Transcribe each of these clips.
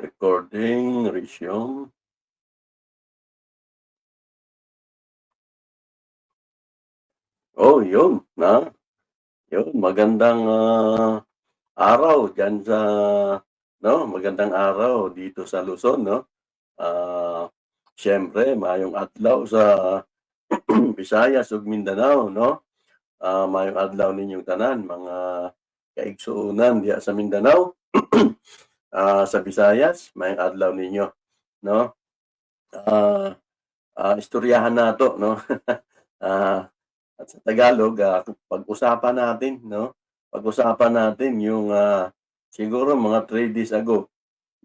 Recording, resume. Oh, yun, na. Yun, magandang ah, araw diyan sa no, magandang araw dito sa Luzon, no. Ah, siyempre maayong adlaw sa Visayas ug Mindanao, no. Ah, maayong adlaw ninyong tanan mga kaigsuonan diha sa Mindanao. Ah, sa Visayas, maayong adlaw ninyo, no. Ah, ah, istoryahan nato, no. Ah, at sa Tagalog, ah, pag-usapan natin, no. Pag-usapan natin yung ah, siguro mga 3 days ago,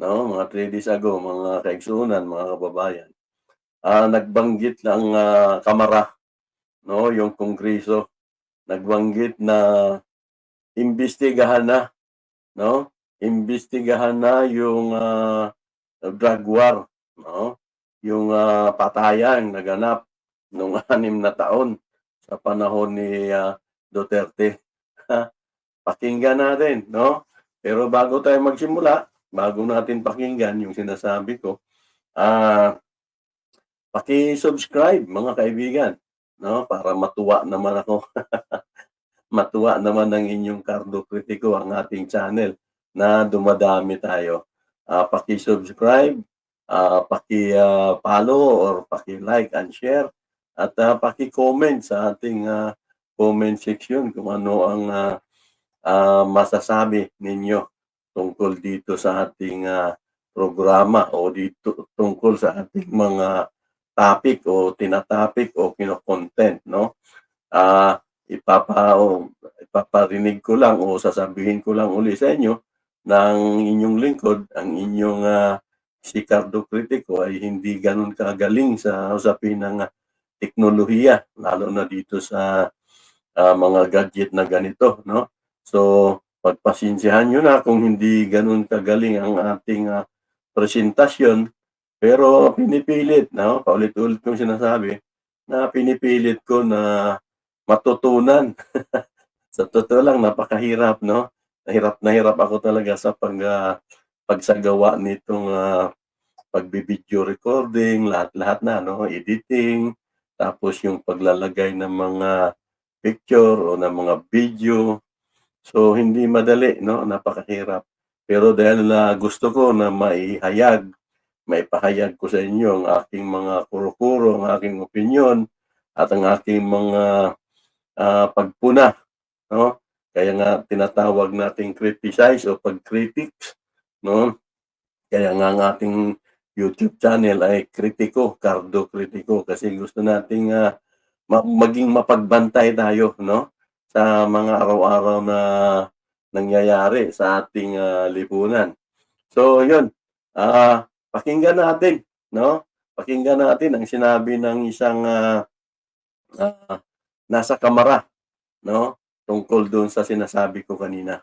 no, mga 3 days ago, mga kaigsuonan, mga kababayan. Ah, nagbanggit ng ah, Kamara, no, yung Kongreso, nagbanggit na imbestigahan na, no, imbestigahan na yung ah, drug war, no, yung ah, patayang naganap nung 6 na taon sa panahon ni ah, Duterte. Pakinggan natin, no. Pero bago tayo magsimula, bago natin pakinggan yung sinasabi ko, ah, paki-subscribe mga kaibigan, no, para matuwa naman ako. matuwa naman ang inyong Cardo Kritiko, ang ating channel na dumadami tayo. Ah, paki-subscribe, ah, paki-follow or paki-like and share at ah, paki-comment sa ating ah, comment section kung ano ang ah, ah, masasabi ninyo tungkol dito sa ating ah, programa o dito tungkol sa ating mga topic o tinatopic o kino-content, no. Ah, ipapa o ipaparinig ko lang o sasabihin ko lang uli sa inyo ng inyong lingkod, ang inyong ah, si Cardo Critico ay hindi gano'n kagaling sa usapin ng ah, teknolohiya, lalo na dito sa ah, mga gadget na ganito, no. So, pagpasensyahan niyo na kung hindi gano'n kagaling ang ating ah, presentasyon, pero pinipilit, no, paulit-ulit kong sinasabi na pinipilit ko na matutunan. Sa totoo lang napakahirap, no. Hirap na hirap ako talaga sa pag ah, pagsagawa nitong ah, pagbi-video recording, lahat-lahat na, no, editing, tapos yung paglalagay ng mga picture o ng mga video. So, hindi madali, no, napakahirap. Pero dahil na gusto ko na maihayag, maipahayag ko sa inyo ang aking mga kuro-kuro, ang aking opinyon, at ang aking mga ah, pagpuna, no. Kaya nga tinatawag nating criticize o pag-critics, no. Kaya nga ang ating YouTube channel ay Kritiko, Cardo Kritiko kasi gusto nating ah, ma- maging mapagbantay tayo, no, sa mga araw-araw na nangyayari sa ating ah, lipunan. So, yun. Ah, pakinggan natin, no? Pakinggan natin ang sinabi ng isang ah, ah, nasa kamara, no? Tungkol doon sa sinasabi ko kanina.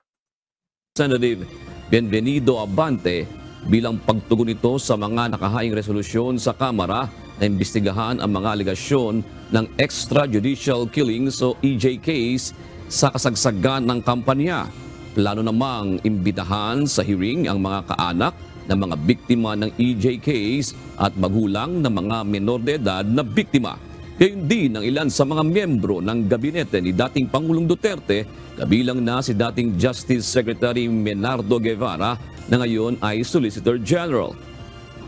Senator Bienvenido Abante bilang pagtugon ito sa mga nakahaing resolusyon sa Kamara na imbestigahan ang mga alegasyon ng extrajudicial killings o EJ case sa kasagsagan ng kampanya. Plano namang imbitahan sa hearing ang mga kaanak ng mga biktima ng EJ case at magulang ng mga menor de edad na biktima. Gayon din ang ilan sa mga miyembro ng gabinete ni dating Pangulong Duterte, kabilang na si dating Justice Secretary Menardo Guevara na ngayon ay Solicitor General.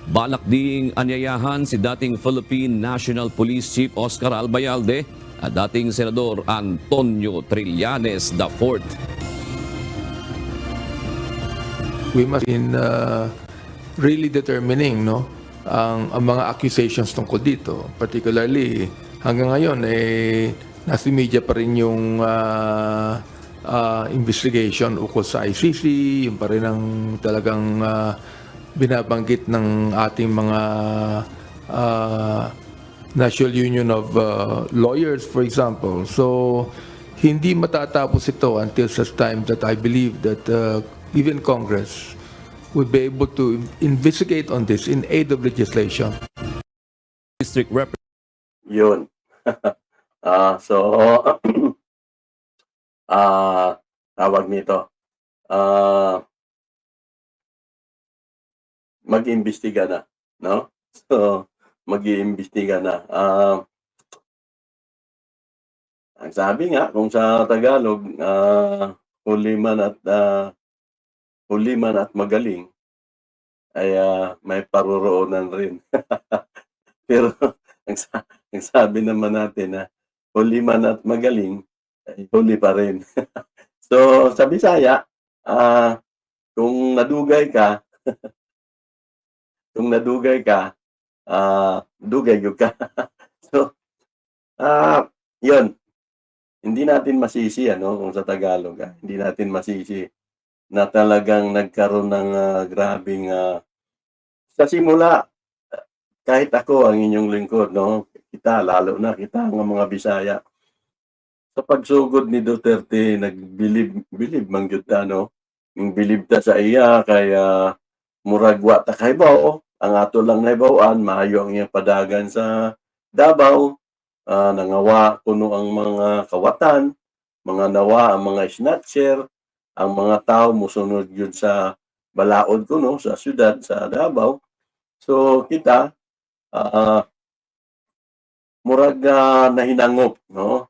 Balak ding anyayahan si dating Philippine National Police Chief Oscar Albayalde at dating Senador Antonio Trillanes IV. we must in uh, really determining no ang, ang mga accusations tungkol dito particularly hanggang ngayon eh nasa media pa rin yung uh, uh, investigation ukol sa ICC yung pa rin ang talagang uh, binabanggit ng ating mga uh, National Union of uh, Lawyers for example so hindi matatapos ito until such time that I believe that uh, even Congress would be able to investigate on this in aid of legislation. District Rep. Yun. Ah, so, ah, tawag nito. Ah, mag-imbestiga na, no? So, mag-iimbestiga na. Ah, ang sabi nga, kung sa Tagalog, ah, huli man at ah, huli man at magaling, ay ah, may paruroonan rin. Pero ang, sa- ang sabi naman natin na huli man at magaling, ay huli pa rin. so, sa Bisaya, ah, kung nadugay ka, kung nadugay ka, ah, dugay yun ka. so, ah, yun. Hindi natin masisi, ano, kung sa Tagalog, ah, hindi natin masisi na talagang nagkaroon ng ah, grabing, ah, sa simula, kahit ako ang inyong lingkod, no, kita, lalo na kita, ang mga Bisaya, sa pagsugod ni Duterte, nagbilib, bilib man gyud ta, no, yung bilib ta sa iya, kaya muragwa ta kay bao, ang ato lang naibawaan, maayo ang iyang padagan sa Davao, ah, nangawa kuno ang mga kawatan, mga nawa ang mga snatcher, ang mga tao musunod yun sa balaod kuno sa syudad sa Davao. So kita ah murag ah, nahinangop no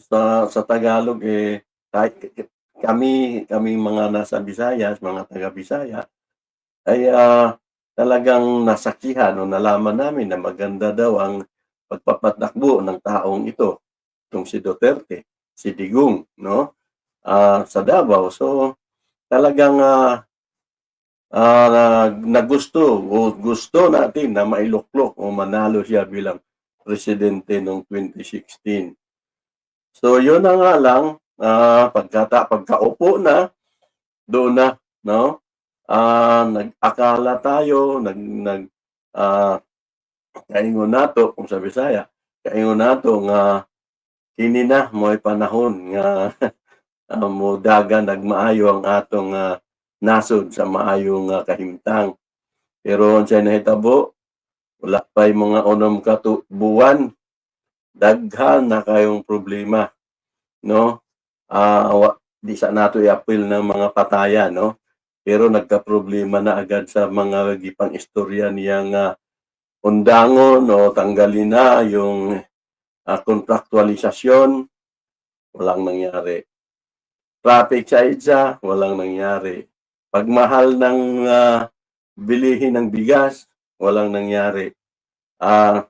sa sa Tagalog eh kahit kami kami mga nasa Visayas, mga taga Bisaya ay ah, talagang nasaksihan o nalaman namin na maganda daw ang pagpapatakbo ng taong ito, itong si Duterte, si Digong, no? Ah, sa Davao. So, talagang ah ah, nagusto o gusto natin na mailuklok o manalo siya bilang presidente noong 2016. So, yun na nga lang, ah, pagkata, pagkaupo na, doon na, no? ah nag-akala tayo, nag, nag ah kaingon nato kung sa Bisaya, kaingon nato nga kini na mo'y panahon nga ah, mo nagmaayo ang atong ah, nasod sa maayong ah, kahimtang. Pero unsay nahitabo, wala mga unom ka tu- buwan, daghan na kayong problema, no? Ah, wa- di sa nato i-appeal ng mga patayan, no? pero nagka-problema na agad sa mga gipang istorya niyang uh, undangon o tanggalin na yung uh, kontraktualisasyon, walang nangyari. Traffic sa EDSA, walang nangyari. Pagmahal ng uh, bilihin ng bigas, walang nangyari. Uh,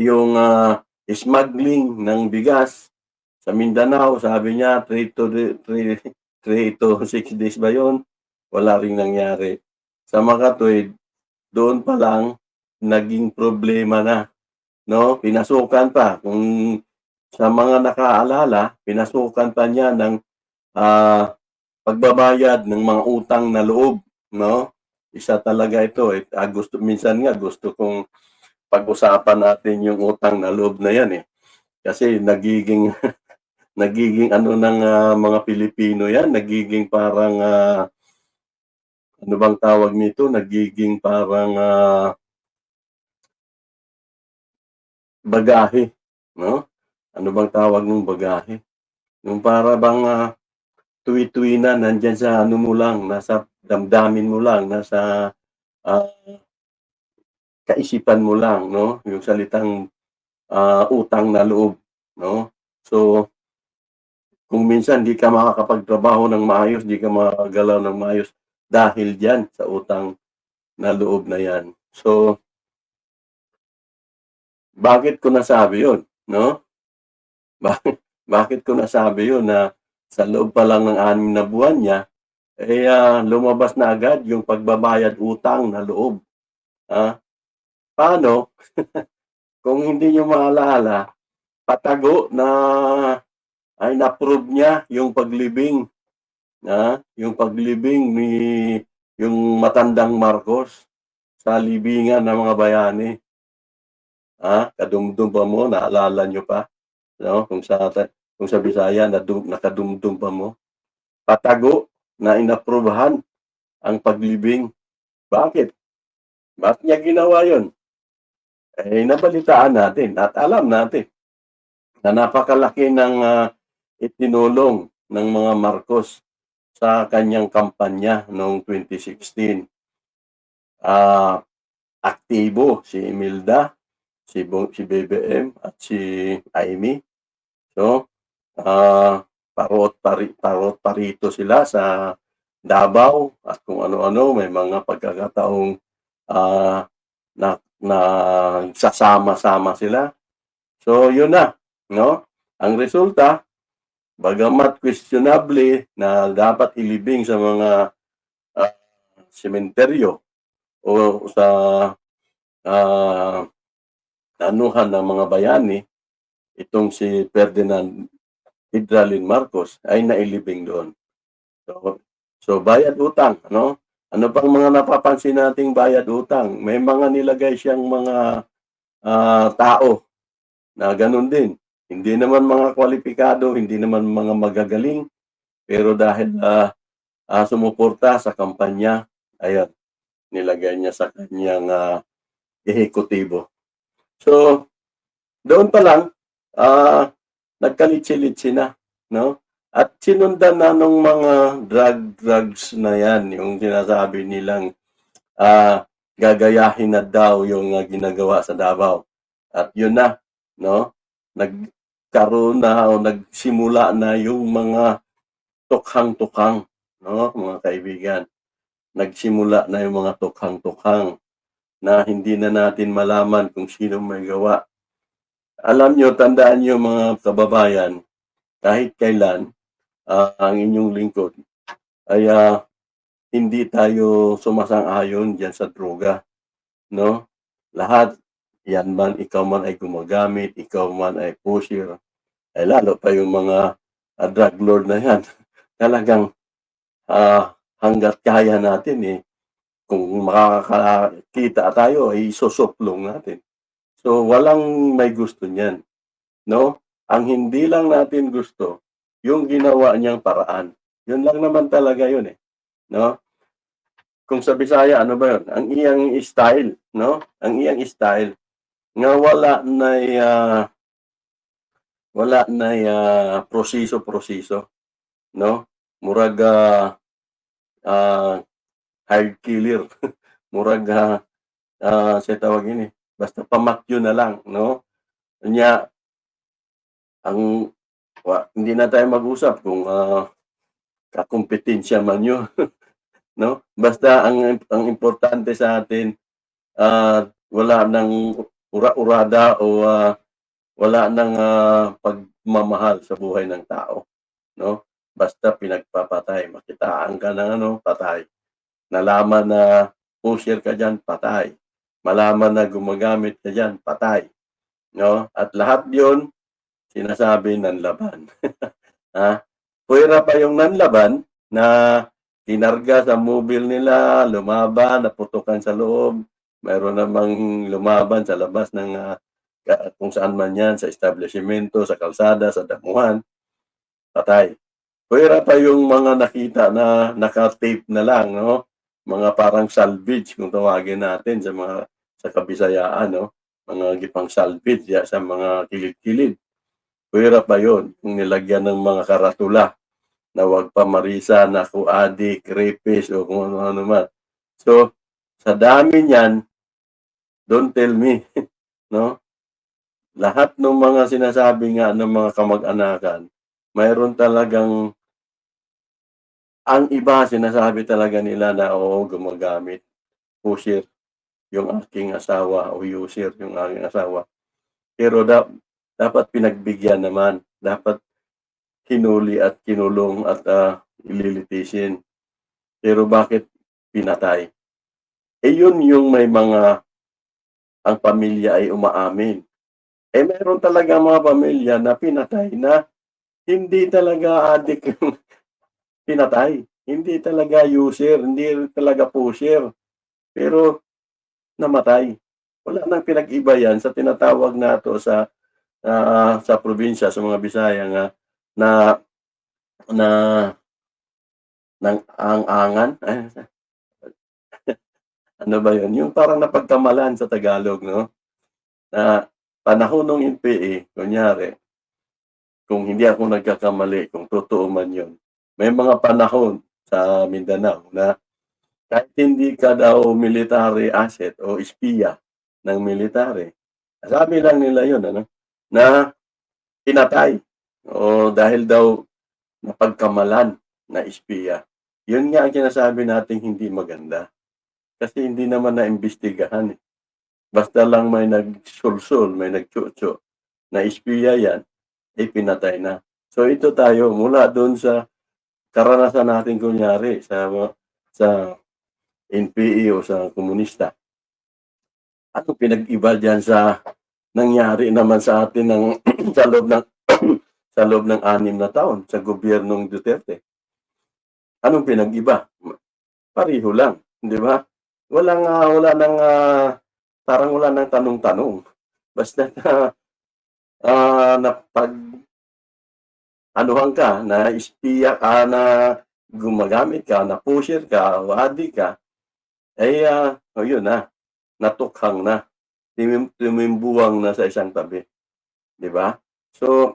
yung uh, smuggling ng bigas sa Mindanao, sabi niya 3 to 3, 3 to 6 days ba yun? wala ring nangyari. Sa Makatwid, doon pa lang naging problema na. No? Pinasukan pa. Kung sa mga nakaalala, pinasukan pa niya ng ah, pagbabayad ng mga utang na loob. No? Isa talaga ito. Eh. Ah, gusto, minsan nga gusto kong pag-usapan natin yung utang na loob na yan eh. Kasi nagiging nagiging ano ng ah, mga Pilipino yan, nagiging parang ah, ano bang tawag nito, nagiging parang ah, bagahe, no? Ano bang tawag ng bagahe? Yung para bang ah, tuwi-tuwi na nandyan sa ano mo lang, nasa damdamin mo lang, nasa ah, kaisipan mo lang, no? Yung salitang ah, utang na loob, no? So, kung minsan di ka makakapagtrabaho ng maayos, di ka makagalaw ng maayos, dahil diyan sa utang na loob na yan. So, bakit ko nasabi yun? No? Bakit, bakit ko nasabi yun na sa loob pa lang ng anim na buwan niya, eh ah, lumabas na agad yung pagbabayad utang na loob. Ah, paano? Kung hindi nyo maalala, patago na ay na-prove niya yung paglibing na yung paglibing ni yung matandang Marcos sa libingan ng mga bayani. Ah, kadumdum pa mo, naalala nyo pa? No? Kung sa kung sa Bisaya nadum, nakadumdum pa mo. Patago na inaprubahan ang paglibing. Bakit? Bakit niya ginawa yon? Eh, nabalitaan natin at alam natin na napakalaki ng ah, itinulong ng mga Marcos sa kanyang kampanya noong 2016. ah, aktibo si Imelda, si, Bo- si BBM at si Amy. So, ah, parot, pari, parot parito sila sa Davao at kung ano-ano, may mga pagkakataong ah, na, na sasama-sama sila. So, yun na, no? Ang resulta, bagamat questionable na dapat ilibing sa mga sementeryo o sa ah, anuhan ng mga bayani, itong si Ferdinand Hidralin Marcos ay nailibing doon. So, so bayad utang, ano? Ano pang mga napapansin nating bayad utang? May mga nilagay siyang mga ah, tao na ganun din. Hindi naman mga kwalipikado, hindi naman mga magagaling, pero dahil ah, ah, sumuporta sa kampanya, ayan, nilagay niya sa kanyang ah, ehekutibo. So, doon pa lang, ah, nagkalitsi-litsi na, no? At sinundan na nung mga drug drugs na yan, yung sinasabi nilang ah, gagayahin na daw yung ah, ginagawa sa Davao. At yun na, no? Nagkaroon na o nagsimula na yung mga tukhang-tukhang, no, mga kaibigan. Nagsimula na yung mga tukhang-tukhang na hindi na natin malaman kung sino may gawa. Alam nyo, tandaan nyo mga kababayan, kahit kailan, ah, ang inyong lingkod ay ah, hindi tayo sumasang-ayon dyan sa droga. No? Lahat, yan man, ikaw man ay gumagamit, ikaw man ay pusher, ay lalo pa yung mga ah, drug lord na yan. Talagang ah, hanggat kaya natin eh, kung makakakita tayo, ay susuplong natin. So, walang may gusto niyan. No? Ang hindi lang natin gusto, yung ginawa niyang paraan. Yun lang naman talaga yun eh. No? Kung sa Bisaya, ano ba yun? Ang iyang style, no? Ang iyang style. Nga wala na ah, wala na ah, proseso-proseso, no? Murag ah, ah, hired killer. Murag ah, ah, sa tawag ini, basta pamakyo na lang, no? Nya ang wa, hindi na tayo mag-usap kung ah, kakumpetensya man yun. no? Basta ang ang importante sa atin ah, wala nang ura-urada o ah, wala nang ah, pagmamahal sa buhay ng tao, no? Basta pinagpapatay, makitaan ka ng ano, patay. Nalaman na pusher ka diyan, patay. Malaman na gumagamit ka diyan, patay. No? At lahat 'yon sinasabi ng laban. ha? Pwera pa yung nanlaban na kinarga sa mobile nila, lumaban, naputukan sa loob, mayroon namang lumaban sa labas ng ka- kung saan man yan, sa establishmento, sa kalsada, sa damuhan, patay. Pwera pa yung mga nakita na naka-tape na lang, no? Mga parang salvage kung tawagin natin sa mga sa kabisayaan, no? Mga gipang salvage ya, sa mga kilid-kilid. Pwera pa yon kung nilagyan ng mga karatula na wag pa marisa, naku adik, rapist, o kung ano-ano man. So, sa dami niyan, don't tell me, no? Lahat ng mga sinasabi nga ng mga kamag-anakan, mayroon talagang ang iba sinasabi talaga nila na oo, gumagamit. Pusher yung aking asawa o user yung aking asawa. Pero da- dapat pinagbigyan naman. Dapat hinuli at kinulong at ah, ililitisin. Pero bakit pinatay? Eh yun yung may mga ang pamilya ay umaamin. Eh meron talaga mga pamilya na pinatay na hindi talaga adik pinatay. Hindi talaga user, hindi talaga pusher. Pero namatay. Wala nang pinag-iba yan sa tinatawag nato sa ah, sa probinsya sa mga Bisaya nga na na ng ang-angan. Ano ba yun? Yung parang napagkamalan sa Tagalog, no? Na panahon ng NPA, kunyari, kung hindi ako nagkakamali, kung totoo man yun, may mga panahon sa Mindanao na kahit hindi ka daw military asset o espiya ng military, sabi lang nila yun, ano, na pinatay o dahil daw napagkamalan na espiya. Yun nga ang sinasabi nating hindi maganda. Kasi hindi naman na-imbestigahan. Eh. Basta lang may nagsulsul, may nagtsutso na espiya yan, ay pinatay na. So ito tayo, mula doon sa karanasan natin kunyari sa sa NPE o sa komunista. Ano pinag-iba diyan sa nangyari naman sa atin ng sa loob ng sa loob ng anim na taon sa gobyernong Duterte? Anong pinag-iba? Pareho lang, di ba? Walang ah, wala nang ah, parang wala nang tanong-tanong. Basta na ah, napag anuhan ka, na espiya ka, na gumagamit ka, na pusher ka, wadi ka, ay, ah, o yun na, natukhang na, Timim, timimbuwang na sa isang tabi. Di ba? So,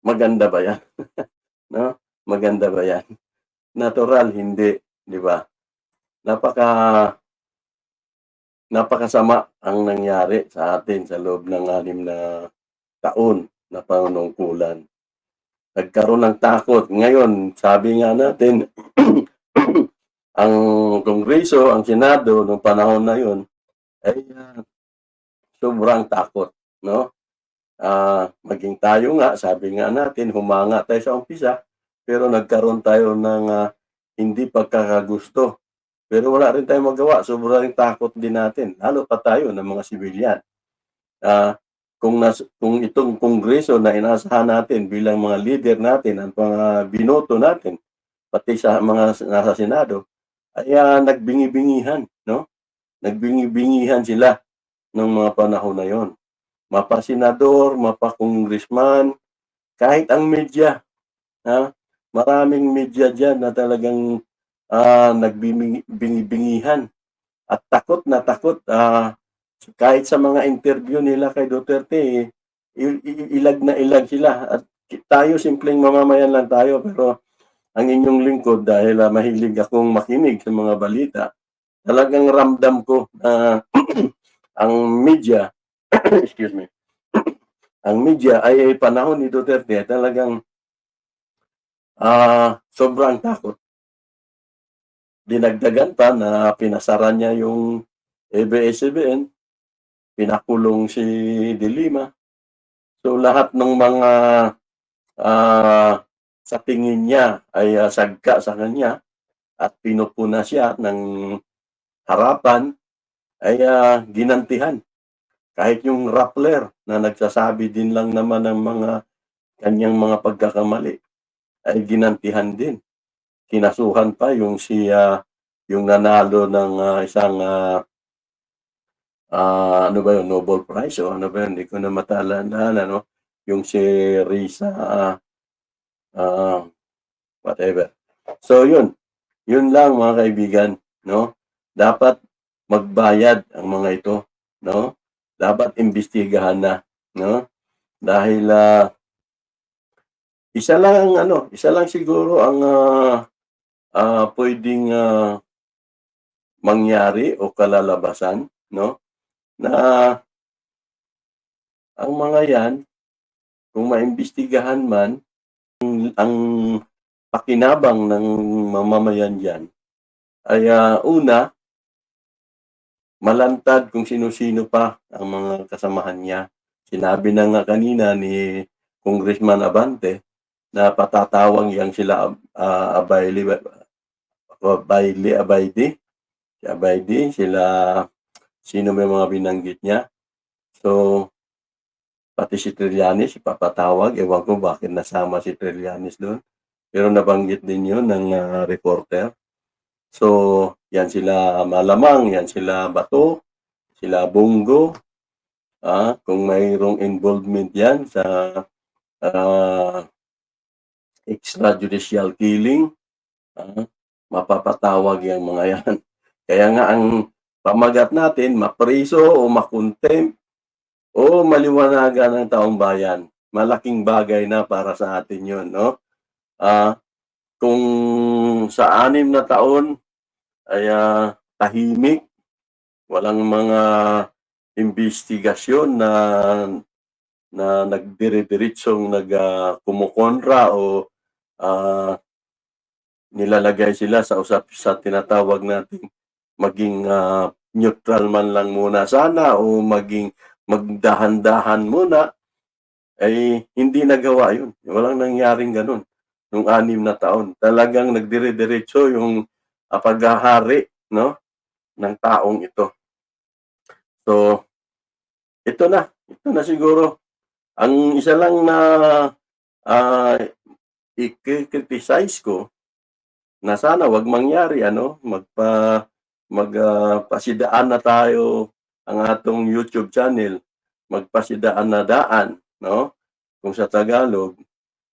maganda ba yan? no? Maganda ba yan? Natural, hindi. Di ba? Napaka, napakasama ang nangyari sa atin sa loob ng anim na taon na panunungkulan nagkaroon ng takot. Ngayon, sabi nga natin, ang Kongreso, ang Senado, nung panahon na yun, ay ah, sobrang takot. No? Ah, maging tayo nga, sabi nga natin, humanga tayo sa umpisa, pero nagkaroon tayo ng ah, hindi pagkakagusto. Pero wala rin tayong magawa, sobrang takot din natin, lalo pa tayo ng mga sibilyan. Ah, kung nas, kung itong kongreso na inasahan natin bilang mga leader natin ang mga binoto natin pati sa mga nasa senado ay ah, nagbingi-bingihan no? Nagbingi-bingihan sila ng mga panahon na yon mapa senador mapa congressman kahit ang media ha? Maraming media diyan na talagang ah, nagbingi-bingihan at takot na takot ah, kahit sa mga interview nila kay Duterte, eh, ilag na ilag sila. At tayo, simpleng mamamayan lang tayo, pero ang inyong lingkod, dahil ah, mahilig akong makinig sa mga balita, talagang ramdam ko na ang media, excuse me, ang media ay, ay panahon ni Duterte talagang ah sobrang takot. Dinagdagan pa na pinasara niya yung ABS-CBN, pinakulong si De Lima. So lahat ng mga ah, sa tingin niya ay ah, sagka sa kanya at pinupuna siya ng harapan ay ah, ginantihan. Kahit yung Rappler na nagsasabi din lang naman ng mga kanyang mga pagkakamali ay ginantihan din. Kinasuhan pa yung si ah, yung nanalo ng ah, isang ah, ah, ano ba yun, Nobel Prize o ano ba yun, hindi ko na matandaan, ano, yung si Risa, ah, ah, whatever. So, yun. Yun lang, mga kaibigan, no? Dapat magbayad ang mga ito, no? Dapat imbestigahan na, no? Dahil, ah, isa lang ang ano, isa lang siguro ang ah, ah, pwedeng ah, mangyari o kalalabasan, no? na ang mga yan, kung maimbestigahan man, ang, ang pakinabang ng mamamayan dyan, ay ah, una, malantad kung sino-sino pa ang mga kasamahan niya. Sinabi na nga kanina ni Congressman Abante na patatawang yang sila uh, Abayli, Abayli, Abaydi, si Abaydi, sila sino may mga binanggit niya. So, pati si Trillanes, ipapatawag. Ewan ko bakit nasama si Trillanes doon. Pero nabanggit din yun ng ah, reporter. So, yan sila Malamang, yan sila Bato, sila Bungo. Ah, kung mayroong involvement yan sa ah, extrajudicial killing, ah, mapapatawag yung mga yan. Kaya nga ang pamagat natin, mapriso o makontem o maliwanagan ng taong bayan. Malaking bagay na para sa atin yun, no? Ah, kung sa anim na taon ay ah, tahimik, walang mga investigasyon na na nagdire-diretsong nag kumukontra o ah, nilalagay sila sa usap sa tinatawag nating maging ah, neutral man lang muna sana o maging magdahan-dahan muna ay hindi nagawa yun. Walang nangyaring ganun nung anim na taon. Talagang nagdire-diretso yung ah, paghahari no ng taong ito. So ito na, ito na siguro ang isa lang na ah i-criticize ko na sana wag mangyari ano magpa magpasidaan na tayo ang atong YouTube channel magpasidaan na daan no? Kung sa Tagalog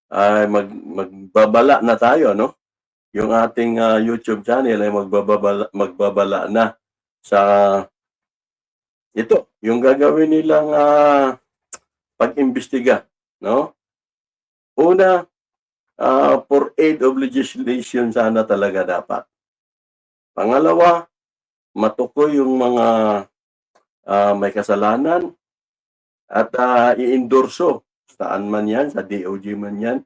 ay mag magbabala na tayo no? Yung ating ah, YouTube channel ay magbabala magbabala na sa ito yung gagawin nilang ah, pag-imbestiga no? Una ah, for aid of legislation sana talaga dapat. Pangalawa matukoy yung mga ah, may kasalanan at ah, i-endorso saan man yan, sa DOJ man yan,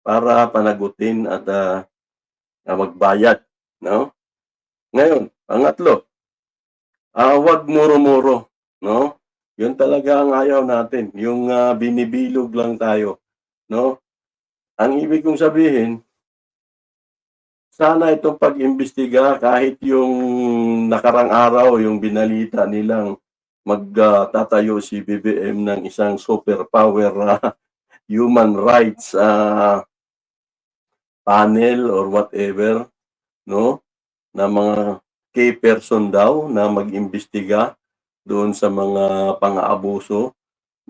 para panagutin at ah, magbayad. No? Ngayon, pangatlo, ah wag muro-muro. No? Yun talaga ang ayaw natin. Yung ah, binibilog lang tayo. No? Ang ibig kong sabihin, sana itong pag-imbestiga kahit yung nakarang araw, yung binalita nilang magtatayo si BBM ng isang superpower ah, human rights ah, panel or whatever, no? Na mga key person daw na mag-imbestiga doon sa mga pang-aabuso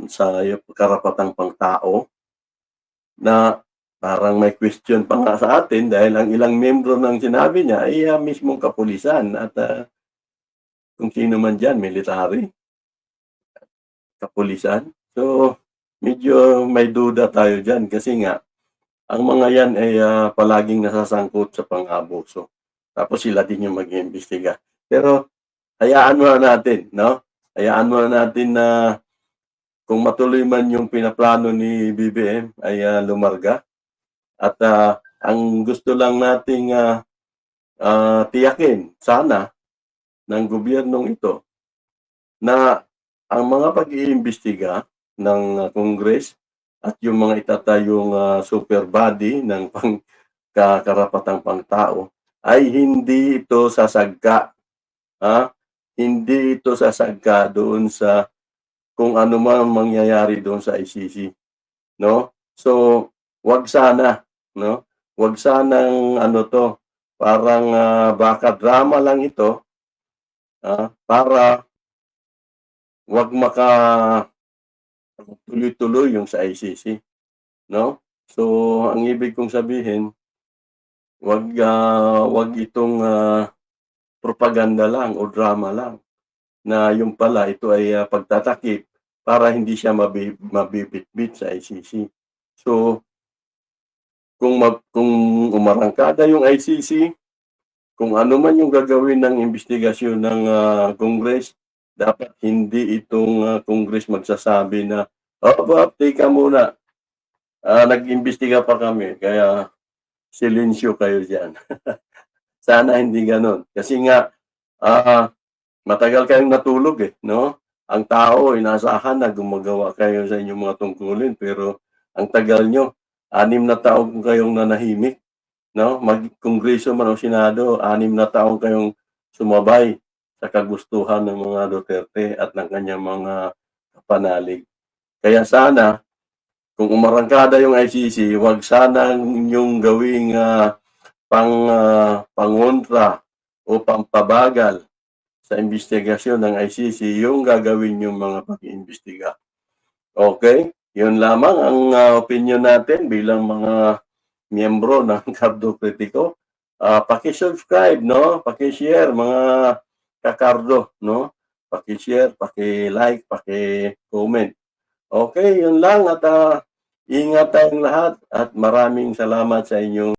sa karapatang pangtao na parang may question pa nga sa atin dahil ang ilang membro ng sinabi niya ay ah, mismong kapulisan at ah, kung sino man dyan, military, kapulisan. So, medyo may duda tayo dyan kasi nga, ang mga yan ay ah, palaging nasasangkot sa pang-abuso. Tapos sila din yung mag-iimbestiga. Pero, hayaan mo na natin, no? Hayaan mo na natin na kung matuloy man yung pinaplano ni BBM ay ah, lumarga. At ah, ang gusto lang nating ah, ah, tiyakin, sana, ng gobyernong ito, na ang mga pag-iimbestiga ng ah, Congress at yung mga itatayong ah, super body ng pang kakarapatang pangtao ay hindi ito sasagka. Ha? Hindi ito sasagka doon sa kung ano man ang mangyayari doon sa ICC. No? So, wag sana, no? Wag sanang ano to, parang ah, baka drama lang ito ah, para wag maka tuloy-tuloy yung sa ICC. No? So, ang ibig kong sabihin, wag ah, wag itong ah, propaganda lang o drama lang na yung pala ito ay ah, pagtatakip para hindi siya mabi, mabibitbit sa ICC. So, kung mag, kung umarangkada yung ICC, kung ano man yung gagawin ng investigasyon ng ah, Congress, dapat hindi itong ah, Congress magsasabi na, oh, Bob, teka muna, Ah, nag-imbestiga pa kami, kaya silensyo kayo dyan. Sana hindi ganon. Kasi nga, ah, matagal kayong natulog eh, no? Ang tao, inasahan na gumagawa kayo sa inyong mga tungkulin, pero ang tagal nyo, anim na taong kayong nanahimik, no? Mag-kongreso man o senado, anim na taong kayong sumabay sa kagustuhan ng mga Duterte at ng kanyang mga panalig. Kaya sana, kung umarangkada yung ICC, wag sana yung gawing ah, pang ah, pangontra o pampabagal sa investigasyon ng ICC yung gagawin yung mga pag-iimbestiga. Okay? Yun lamang ang ah, opinion natin bilang mga miyembro ng Cardo Critico. Ah, paki-subscribe, no? Paki-share mga kakardo, no? Paki-share, paki-like, paki-comment. Okay, yun lang at ah, ingat tayong lahat at maraming salamat sa inyong